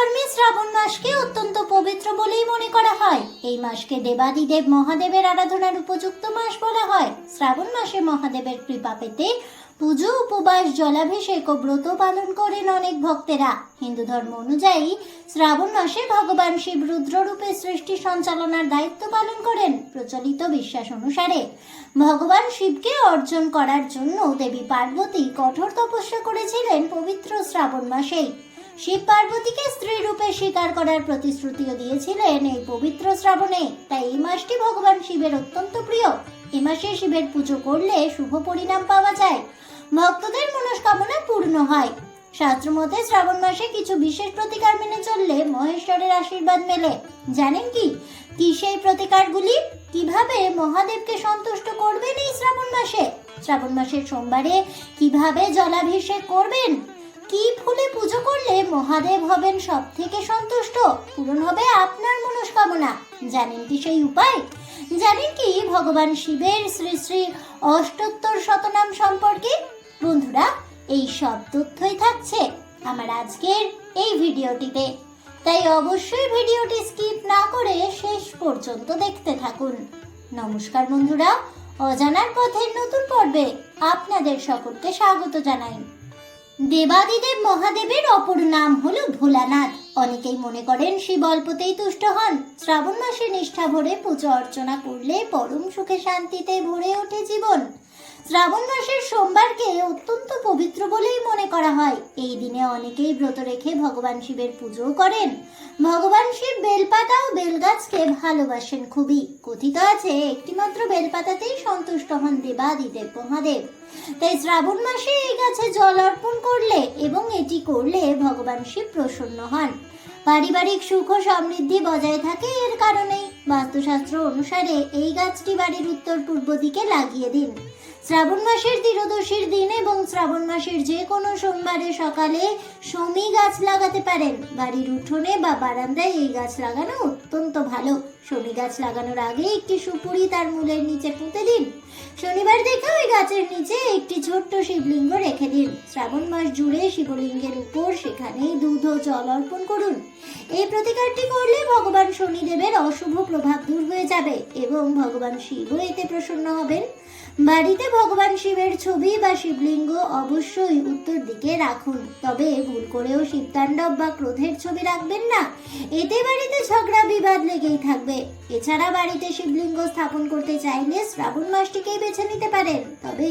ধর্মে শ্রাবণ মাসকে অত্যন্ত পবিত্র বলেই মনে করা হয়। এই মাসকে দেবাদিদেব মহাদেবের আরাধনার উপযুক্ত মাস বলা হয়। শ্রাবণ মাসে মহাদেবের কৃপা পেতে পুজো, উপবাস, জলাভিষেক ও ব্রত পালন করেন অনেক ভক্তেরা। হিন্দু ধর্ম অনুযায়ী শ্রাবণ মাসে ভগবান শিব রুদ্ররূপে সৃষ্টি সঞ্চালনার দায়িত্ব পালন করেন। প্রচলিত বিশ্বাস অনুসারে ভগবান শিবকে অর্জন করার জন্য দেবী পার্বতী কঠোর তপস্যা করেছিলেন পবিত্র শ্রাবণ মাসেই। শিব পার্বতীকে স্ত্রী রূপে স্বীকার করার প্রতিশ্রুতিও দিয়েছিলেন এই পবিত্র শ্রাবণে। তাই এই মাসটি ভগবান শিবের অত্যন্ত প্রিয়। এ মাসে শিবের পুজো করলে শুভ পরিণাম পাওয়া যায়। ভক্তদের মনস্কামনা পূর্ণ হয়। শাস্ত্রমতে শ্রাবণ মাসে কিছু বিশেষ প্রতিকার মেনে চললে মহেশ্বরের আশীর্বাদ মেলে। জানেন কি? কি সেই প্রতিকারগুলি? কীভাবে মহাদেবকে সন্তুষ্ট করবেন এই শ্রাবণ মাসে? শ্রাবণ মাসের সোমবারে কীভাবে জলাভিষেক করবেন? কি ফুলে পুজো করলে মহাদেব হবেন সব থেকে সন্তুষ্ট? পূরণ হবে আপনার মনস্কামনা। জানেন কি সেই উপায়? জানেন কি ভগবান শিবের শ্রী শ্রী অষ্টোত্তর শতনাম সম্পর্কে? বন্ধুরা, এই সব তথ্যই থাকছে আমার আজকের এই ভিডিওটিতে। তাই অবশ্যই ভিডিওটি স্কিপ না করে শেষ পর্যন্ত দেখতে থাকুন। নমস্কার বন্ধুরা, অজানার পথের নতুন পর্বে আপনাদের সকলকে স্বাগত জানাই। দেবাদিদেব মহাদেবের অপর নাম হলো ভোলানাথ। অনেকেই মনে করেন শিব অল্পতেই তুষ্ট হন। শ্রাবণ মাসে নিষ্ঠা ভরে পুজো অর্চনা করলে পরম সুখে শান্তিতে ভরে ওঠে জীবন। শ্রাবণ মাসের সোমবারকে অত্যন্ত পবিত্র বলেই মনে করা হয়। এই দিনে অনেকেই ব্রত রেখে ভগবান শিবের পুজো করেন। ভগবান শিব বেলপাতা ও বেলগাছকে ভালোবাসেন খুবই। কথিত আছে, একটিমাত্র বেলপাতাতেই সন্তুষ্ট হন দেবাদিদেব মহাদেব। তাই শ্রাবণ মাসে এই গাছে জল অর্পণ করলে এবং এটি করলে ভগবান শিব প্রসন্ন হন। পারিবারিক সুখ সমৃদ্ধি বজায় থাকে এর কারণেই। বাস্তুশাস্ত্র অনুসারে এই গাছটি বাড়ির উত্তর পূর্ব দিকে লাগিয়ে দিন। শ্রাবণ মাসের ত্রিদশীর দিন এবং শ্রাবণ মাসের যে কোনো সোমবারে সকালে শমী গাছ লাগাতে পারেন। বাড়ির উঠোনে বা বারান্দায় এই গাছ লাগানো অত্যন্ত ভালো। শমী গাছ লাগানোর আগে একটি সুপুরি তার মূলের নিচে পুঁতে দিন। শনিবার দেখে ওই গাছের নিচে একটি ছোট্ট শিবলিঙ্গ রেখে দিন। শ্রাবণ মাস জুড়ে শিবলিঙ্গের উপর সেখানেই দুধ ও জল অর্পণ করুন। এই প্রতিকারটি করলে ভগবান শনিদেবের অশুভ প্রভাব দূর হয়ে যাবে এবং ভগবান শিবও এতে প্রসন্ন হবেন। বাড়িতে ভগবান শিবের ছবি বা শিবলিঙ্গ অবশ্যই উত্তর দিকে রাখুন। তবে ভুল করেও শিবতাণ্ডব বা ক্রোধের ছবি রাখবেন না। এতে বাড়িতে ঝগড়া, বিবাদ লেগেই থাকবে। এছাড়া বাড়িতে শিবলিঙ্গ স্থাপন করতে চাইলে শ্রাবণ মাসটিকেই বেছে নিতে পারেন। তবে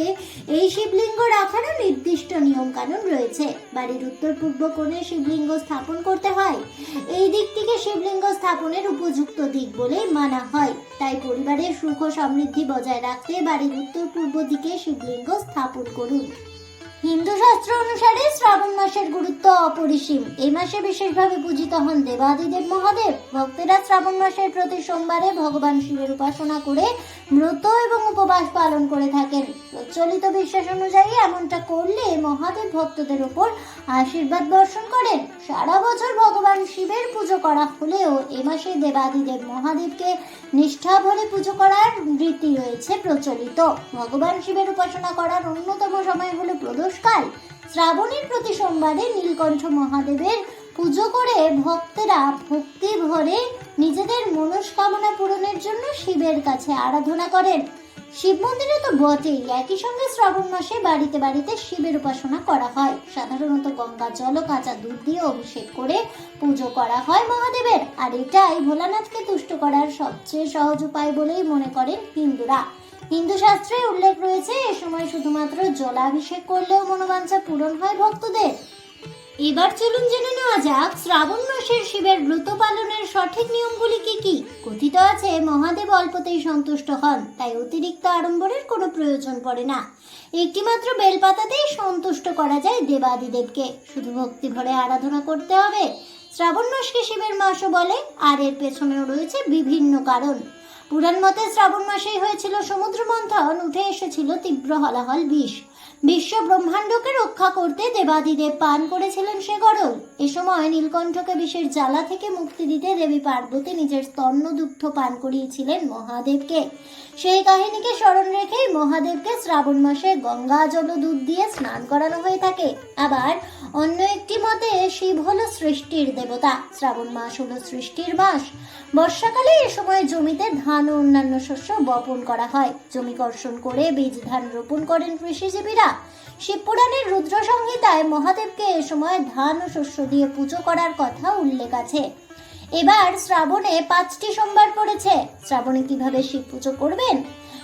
এই শিবলিঙ্গ রাখারও নির্দিষ্ট নিয়ম কানুন রয়েছে। বাড়ির উত্তর পূর্ব কোণে শিবলিঙ্গ স্থাপন করতে হয়। এই দিকটিকে শিবলিঙ্গ স্থাপনের উপযুক্ত দিক বলেই মানা হয়। তাই পরিবারের সুখ সমৃদ্ধি বজায় রাখতে বাড়ির উত্তর পূর্ব দিকে শিবলিঙ্গ স্থাপন করুন। হিন্দু শাস্ত্র অনুসারে শ্রাবণ মাসের গুরুত্ব অপরিসীম। এই মাসে বিশেষভাবে পূজিত হন দেবাদিদেব মহাদেব। ভক্তেরা শ্রাবণ মাসের প্রতি সোমবারে ভগবান শিবের উপাসনা করে ব্রত এবং উপবাস পালন করে থাকেন। প্রচলিত বিশ্বাস অনুযায়ী এমনটা করলে মহাদেব ভক্তদের উপর আশীর্বাদ বর্ষণ করেন। সারা বছর ভগবান শিবের পুজো করা হলেও এ মাসে দেবাদিদেব মহাদেবকে নিষ্ঠা ভরে পুজো করার রীতি রয়েছে প্রচলিত। ভগবান শিবের উপাসনা করার অন্যতম সময় হলো প্রদোষকাল শ্রাবণের প্রতি সোমবারে নীলকণ্ঠ মহাদেবের পুজো করে ভক্তেরা ভক্তি ভরে নিজেদের মনস্কামনা পূরণের জন্য শিবের কাছে আরাধনা করেন। শিব মন্দিরে তো বটেই, একই সঙ্গে শ্রাবণ মাসে বাড়িতে বাড়িতে শিবের উপাসনা করা হয়। সাধারণত গঙ্গা জল ও কাঁচা দুধ দিয়ে অভিষেক করে পুজো করা হয় মহাদেবের। আর এটাই ভোলানাথকে তুষ্ট করার সবচেয়ে সহজ উপায় বলেই মনে করেন হিন্দুরা। হিন্দু শাস্ত্রে উল্লেখ রয়েছে, এ সময় শুধুমাত্র জলাভিষেক করলেও মনোবাঞ্ছা পূরণ হয় ভক্তদের। এবার চলুন জেনে নেওয়া যাক, শ্রাবণ মাসের শিবের ব্রত পালনের সঠিক নিয়মগুলি কি কি? কথিত আছে, মহাদেব অল্পতেই সন্তুষ্ট হন, তাই অতিরিক্ত আড়ম্বরের কোনো প্রয়োজন পড়ে না। একটিমাত্র বেলপাতাতেই সন্তুষ্ট করা যায় দেবাদিদেবকে। শুধু ভক্তি ভরে আরাধনা করতে হবে। শ্রাবণ মাসকে শিবের মাসও বলে, আর এর পেছনেও রয়েছে বিভিন্ন কারণ। পুরাণ মতে শ্রাবণ মাসেই হয়েছিল সমুদ্র মন্থন, উঠে এসেছিল তীব্র হলাহল বিষ। বিশ্ব ব্রহ্মাণ্ডকে রক্ষা করতে দেবাদিদেব পান করেছিলেন সে গরল। এ সময় নীলকণ্ঠকে বিষের জ্বালা থেকে মুক্তি দিতে দেবী পার্বতী নিজের স্তন্য দুগ্ধ পান করিয়েছিলেন মহাদেবকে। সেই কাহিনীকে স্মরণ রেখেই মহাদেবকে শ্রাবণ মাসে গঙ্গা জল দুধ দিয়ে স্নান করানো হয়ে থাকে। আবার অন্য একটি মতে, শিব হলো সৃষ্টির দেবতা, শ্রাবণ মাস হলো সৃষ্টির মাস। বর্ষাকালে এ সময় জমিতে ধান ও অন্যান্য শস্য বপন করা হয়। জমি কর্ষণ করে বীজ ধান রোপণ করেন কৃষিজীবীরা। শিবপুরাণের রুদ্র সংহিতায় মহাদেবকে এ সময় ধান ও শস্য দিয়ে পুজো করার কথা উল্লেখ আছে। এবার শ্রাবণে পাঁচটি সোমবার পড়েছে। শ্রাবণে কীভাবে শিব পুজো করবেন?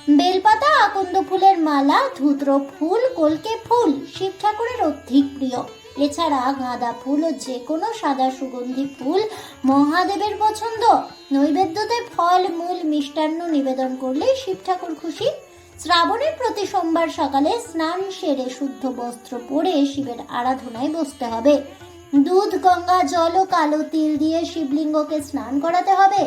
বেলপাতা, আকন্দ ফুলের মালা ধুত্র ফুল, কলকে ফুল, শিব ঠাকুরের অধিক প্রিয়। এছাড়া গাঁদা ফুল ও যে কোনো সাদা সুগন্ধি ফুল, মহাদেবের পছন্দ। নৈবেদ্যতে ফল, মূল, মিষ্টান্ন নিবেদন করলে শিব ঠাকুর খুশি। শ্রাবণের প্রতি সোমবার সকালে স্নান সেরে শুদ্ধ বস্ত্র পরে শিবের আরাধনায় বসতে হবে। দুধ, গঙ্গা, জল ও কালো তিল দিয়ে শিবলিঙ্গকে স্নান করাতে হবে।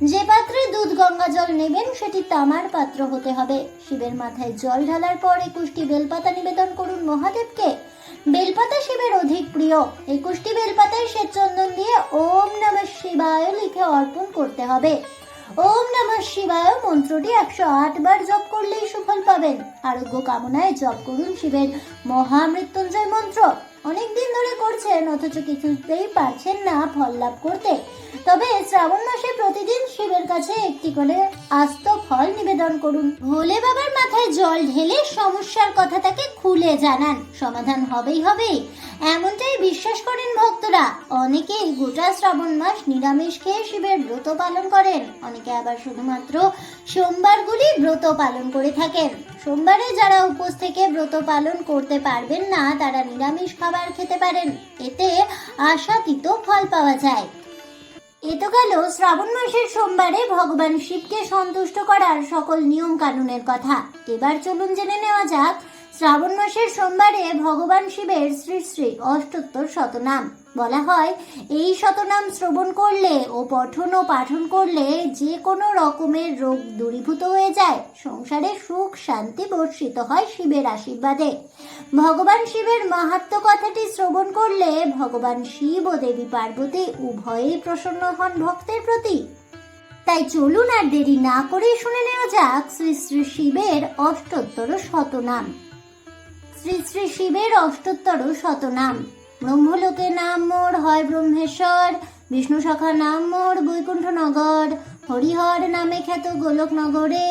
যে পাত্রে দুধ, গঙ্গা, জল নেবেন, সেটি তামার পাত্র হতে হবে। শিবের মাথায় জল ঢালার পর একুশটি বেলপাতা নিবেদন করুন মহাদেবকে। বেলপাতা শিবের অধিক প্রিয়। একুশটি বেলপাতায় শ্বেত চন্দন দিয়ে ওম নমঃ শিবায় লিখে অর্পণ করতে হবে। ওম নমঃ শিবায় মন্ত্রটি একশো আট বার জপ করলেই সুফল পাবেন। আরোগ্য কামনায় জপ করুন শিবের মহামৃত্যুঞ্জয় মন্ত্র। অনেক দিন ধরে করছেন, অথচ কিছুতেই পারছেন না ফল লাভ করতে। তবে শ্রাবণ মাসে প্রতিদিন শিবের কাছে একটি করে আস্ত ফল নিবেদন করুন। ভোলে বাবার মাথায় জল ঢেলে সমস্যার কথা তাকে খুলে জানান। সমাধান হবেই হবে, এমনটাই বিশ্বাস করেন ভক্তরা। অনেকে গোটা শ্রাবণ মাস নিরামিষ খেয়ে শিবের ব্রত পালন করেন, অনেকে আবার শুধুমাত্র সোমবারগুলি ব্রত পালন করে থাকেন। সোমবারে যারা উপোস থেকে ব্রত পালন করতে পারবেন না, তারা নিরামিষ খাবার খেতে পারেন। এতে আশাতীত ফল পাওয়া যায়। এ তো গেল শ্রাবণ মাসের সোমবারে ভগবান শিবকে সন্তুষ্ট করার সকল নিয়ম কানুনের কথা। এবার চলুন জেনে নেওয়া যাক, শ্রাবণ মাসের সোমবারে ভগবান শিবের শ্রী শ্রী অষ্টোত্তর শতনাম। বলা হয়, এই শতনাম শ্রবণ করলে ও পঠন ও পাঠন করলে যে কোনো রকমের রোগ দূরীভূত হয়ে যায়। সংসারে সুখ, শান্তি বর্ষিত হয় শিবের আশীর্বাদে। ভগবান শিবের মাহাত্ম কথাটি শ্রবণ করলে ভগবান শিব ও দেবী পার্বতী উভয়েই প্রসন্ন হন ভক্তের প্রতি। তাই চলুন আর দেরি না করে শুনে নেওয়া যাক শ্রী শ্রী শিবের অষ্টোত্তর শতনাম। শ্রী শ্রী শিবের অষ্টোত্তর শতনাম। ব্রহ্মলোকে নাম মোর, হয় ব্রহ্মেশ্বর। বিষ্ণু সখা নাম মোর বৈকুণ্ঠ নগর হরিহর নামে খ্যাত গোলক নগরে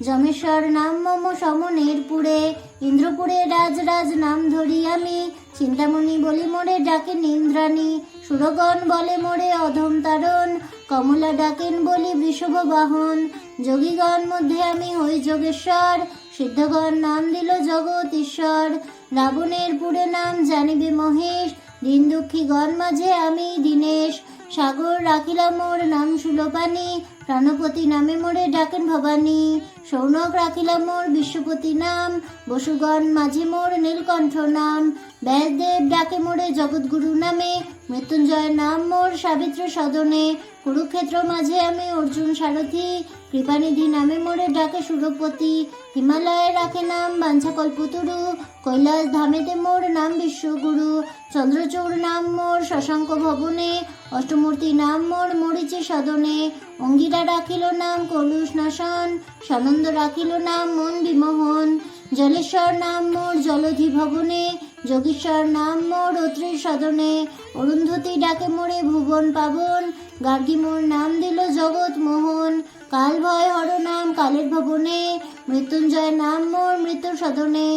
যমেশ্বর নাম মম সমনের পুরে ইন্দ্রপুরে রাজ রাজ নাম ধরি আমি। চিন্তামণি বলি মোরে ডাকেন নিন্দ্রাণী। সুরগণ বলে মোরে অধম তারণ। কমলা ডাকেন বলি বৃষভ বাহন। যোগীগণ মধ্যে আমি হই যোগেশ্বর। সিদ্ধগণ নাম দিল জগৎ ঈশ্বর রাবণের পুরে নাম জানিবে মহেশ, দিন দুঃখী গণ মাঝে আমি দীনেশ। সাগর রাখিলাম মোর নাম সুলোপানি, প্রাণপতি নামে মোরে ডাকেন ভবানী। সৌনক রাখিলাম মোর বিশ্বপতি নাম, বসুগণ মাঝে মোর নীলকণ্ঠ নাম। ব্যাসদেব ডাকে মোরে জগৎগুরু নামে মৃত্যুঞ্জয় নাম মোর সাবিত্র সদনে। কুরুক্ষেত্র মাঝে আমি অর্জুন সারথি কৃপানিধি নামে মোরে ডাকে সুরপতি। হিমালয়ে রাখে নাম বাঞ্ছাকল্পতরু কৈলাস ধামেতে মোর নাম বিশ্বগুরু। চন্দ্রচূড় নাম মোর শশাঙ্ক ভবনে। অষ্টমূর্তি নাম মোর মরিচি সদনে অঙ্গিরা রাখিল নাম কলুষ নাশন। সানন্দ রাখিল নাম মন বিমোহন। জলেশ্বর নাম মোর জলধি ভবনে। যোগীশ্বর নাম মোর অত্রির সদনে অরুন্ধতী ডাকে মোরে ভুবন পাবন। গার্গী মোর নাম দিল জগৎ মোহন। কাল ভয় হর নাম, কালের ভবনে, মৃত্যুঞ্জয় নাম, মোর মৃত্যুর সদনে।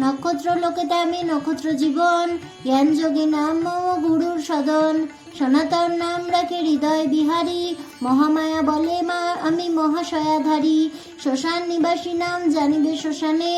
নক্ষত্র লোকেতে আমি নক্ষত্র জীবন, জ্ঞান যোগী নাম, মম গুরুর সদন। সনাতন নাম রাখে হৃদয় বিহারী, মহামায়া বলে মা, আমি মহাশয়াধারী শ্মশান নিবাসী নাম জানিবে শ্মশানে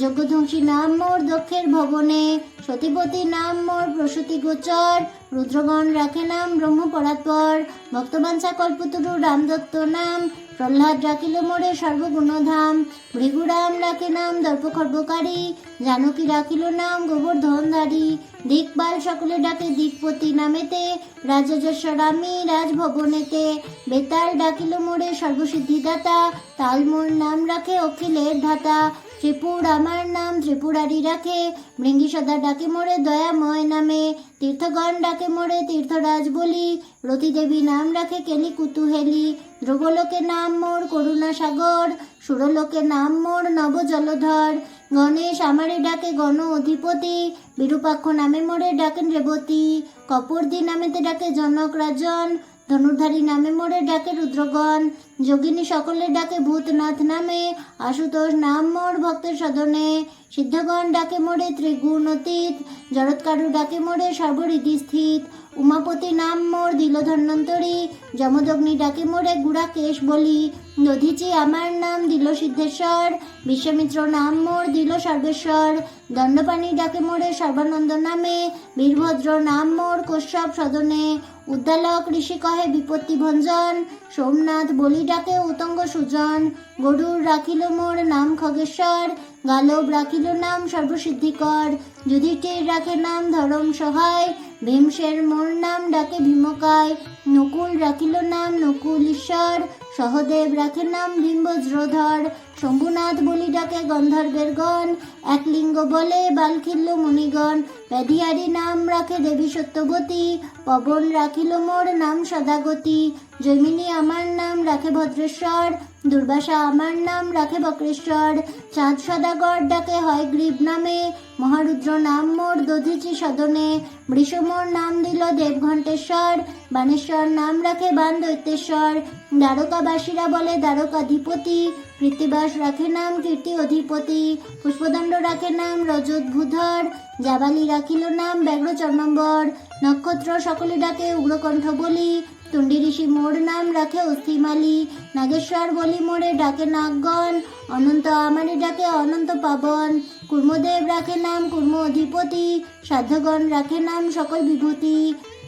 যজ্ঞধ্বংসী নাম মোর দক্ষের ভবনে। সতীপতি নাম মোর প্রসূতি গোচর রুদ্রগণ রাখে নাম ব্রহ্ম ব্রহ্মপরাৎপর ভক্তবাঞ্ছা কল্পতরু রাম দত্ত নাম, প্রহ্লাদ রাখিল মোরে সর্বগুণধাম, ভৃগুরাম রাখে নাম দর্পখর্বকারী, জানকী রাখিল নাম গোবর্ধনধারী, দিকপাল সকলে ডাকে দিকপতি নামেতে রাজযশ্বর আমি রাজভবনেতে, বেতাল ডাকিল মোরে সর্বসিদ্ধিদাতা তাল মোর নাম রাখে অখিলের ধাতা ত্রিপুর আমার নাম ত্রিপুরারি রাখে মৃঙ্গি সদা ডাকে মোড়ে দয়াময় নামে। তীর্থগণ ডাকে মোড়ে তীর্থরাজ বলি। রতি দেবী নাম রাখে কেলি কুতুহেলি। ধ্রুবলোকে নাম মোর করুণা সাগর। সুরলোকে নাম মোর নব জলধর গণেশ আমারে ডাকে গণ অধিপতি। বিরূপাক্ষ নামে মোড়ে ডাকেন রেবতী। কপর্দি নামেতে ডাকে জনক রাজন। ধনুর্ধারী নামে মোড়ে ডাকে রুদ্রগণ। যোগিনী সকলে ডাকে, ভূতনাথ নামে। আশুতোষ নাম মোর ভক্তের সদনে। সিদ্ধগণ ডাকে মোড়ে ত্রিগুণ অতীত। জরৎকারু ডাকে মোড়ে সর্বরীতি স্থিত। উমাপতি নাম মোর দিল ধন্বন্তরী যমদগ্নি ডাকে মোড়ে গুড়া কেশ বলি। দধিচি আমার নাম দিল সিদ্ধেশ্বর, বিশ্বমিত্র নাম মোর দিল সর্বেশ্বর দণ্ডপাণি ডাকে মোড়ে সর্বানন্দ নামে, বীরভদ্র নাম মোর কশ্যপ সদনে। উদ্দালক ঋষি কহে বিপত্তি ভঞ্জন, সোমনাথ বলি ডাকে উতঙ্গ সুজন। গরুর রাখিল মোর নাম খগেশ্বর গালব রাখিল নাম সর্বসিদ্ধিকর, যুধিষ্ঠির রাখে নাম ধরম সহায়, ভীমসের মোর নাম ডাকে ভীমকায়, নকুল রাখিল নাম নকুল ঈশ্বর, সহদেব রাখে নাম ভীমবজ্রধর শম্ভুনাথ বলি ডাকে গন্ধর্বের গণ এক লিঙ্গ বলে বালখিল্য মুনিগণ, ব্যাধিহারি নাম রাখে দেবী সত্যবতী, পবন রাখিল মোর নাম সদাগতি, জৈমিনী আমার নাম রাখে ভদ্রেশ্বর দুর্বাসা আমার নাম রাখে বক্রেশ্বর। চাঁদ সদাগর ডাকে হয় গ্রীব নামে। মহারুদ্র নাম মোর দধিচি সদনে। বৃষমোর নাম দিল দেবঘণ্টেশ্বর। বানেশ্বর নাম রাখে বান দৈত্যেশ্বর দ্বারকাবাসীরা বলে দ্বারকাধিপতি। কৃত্তিবাস রাখে নাম কীর্তি অধিপতি। পুষ্পদণ্ড রাখে নাম রজত ভূধর। জাবালি রাখিল নাম ব্যাঘ্র চর্মাম্বর। নক্ষত্র সকলে ডাকে উগ্রকণ্ঠ বলি। তুন্ডি ঋষি মোর নাম রাখে অস্থিমালি নাগেশ্বর বলি মোড়ে ডাকে নাগগণ, অনন্ত আমারি ডাকে অনন্ত পাবন। কুর্মদেব রাখে নাম কুর্ম অধিপতি, সাধ্যগণ রাখে নাম সকল বিভূতি।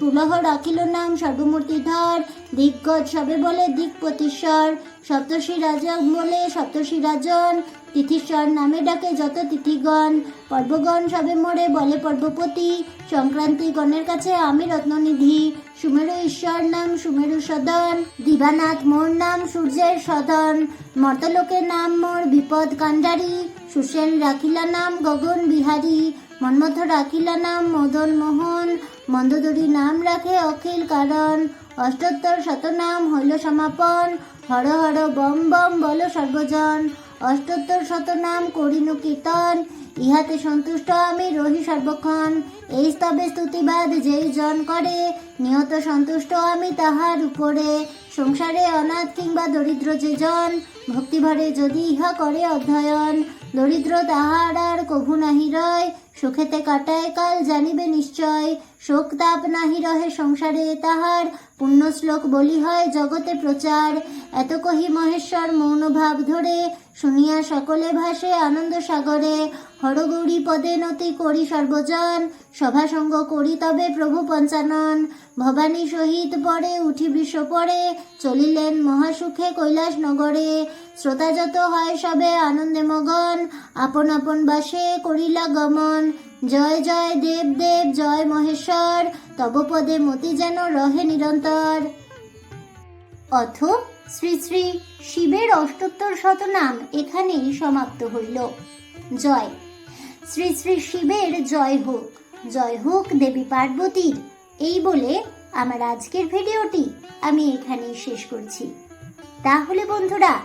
তুলহ রাখিল নাম সর্বমূর্তিধর দিগ্গজ সবে বলে দিকপতিশ্বর সপ্তর্ষি রাজা বলে সপ্তর্ষি রাজন। তিথিশ্বর নামে ডাকে যত তিথিগণ। পর্বগণ সবে মোড়ে বলে পর্বপতি। সংক্রান্তি গণের কাছে আমি রত্ননিধি। সুমেরু ঈশ্বর নাম সুমেরু সদন। দিবানাথ মোর নাম সূর্যের সদন। মর্তলোকের নাম মোর বিপদ কাণ্ডারি। সুসেন রাখিলা নাম গগন বিহারী। মন্মথ রাখিলা নাম মদন মোহন। মন্দোদরী নাম রাখে অখিল, কারণ অষ্টোত্তর শতনাম হইল সমাপন। হর হর বম বম বল সর্বজন। অষ্টোত্তর শতনাম করিনু কীর্তন। ইহাতে সন্তুষ্ট আমি, রহি সর্বক্ষণ। এই স্তবে স্তুতিবাদ যেই জন করে নিয়ত সন্তুষ্ট আমি তাহার উপরে। সংসারে অনাথ কিংবা দরিদ্র যে জন, ভক্তিভরে যদি ইহা করে অধ্যয়ন। দরিদ্র তাহার আর কভু নাহি রয়, সুখেতে কাটায় কাল জানিবে নিশ্চয়। শোক তাপ নাহি রহে সংসারে তাহার। পুণ্য শ্লোক বলি হয়, জগতে প্রচার। এত কহি মহেশ্বর মৌন ভাব ধরে, শুনিয়া সকলে ভাসে আনন্দ সাগরে। হরগৌরী পদে নতি করি সর্বজন সভা সঙ্গ করি তবে প্রভু পঞ্চানন। ভবানী সহিত পরে উঠি বিশ্ব পরে, চলিলেন মহাসুখে কৈলাস নগরে। শ্রোতা যত হয় সবে আনন্দে মগন, আপন আপন বাসে করিলা গমন। জয় জয় দেব দেব, জয় মহেশ্বর, তব পদে মতি যেন রহে নিরন্তর। অথ শ্রী শ্রী শিবের অষ্টোত্তর শতনাম এখানেই সমাপ্ত হইল। জয়। শ্রী শ্রী শিবের জয় হোক জয় হোক দেবী পার্বতীর, এই বলে আমার আজকের ভিডিওটি আমি এখানেই শেষ করছি। তাহলে বন্ধুরা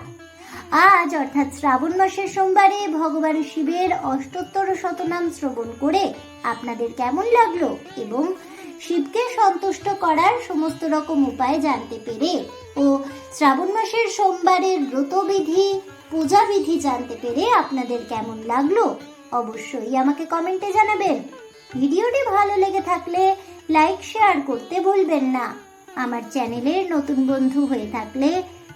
আজ, অর্থাৎ শ্রাবণ মাসের সোমবারে, ভগবান শিবের অষ্টোত্তর শতনাম শ্রবণ করে আপনাদের কেমন লাগল এবং শিবকে সন্তুষ্ট করার সমস্ত রকম উপায় জানতে পেরে ও শ্রাবণ মাসের সোমবারের ব্রতবিধি পূজা বিধি জানতে পেরে আপনাদের কেমন লাগল অবশ্যই আমাকে কমেন্টে জানাবেন। ভিডিওটি ভালো লেগে থাকলে লাইক, শেয়ার করতে ভুলবেন না। আমার চ্যানেলের নতুন বন্ধু হয়ে থাকলে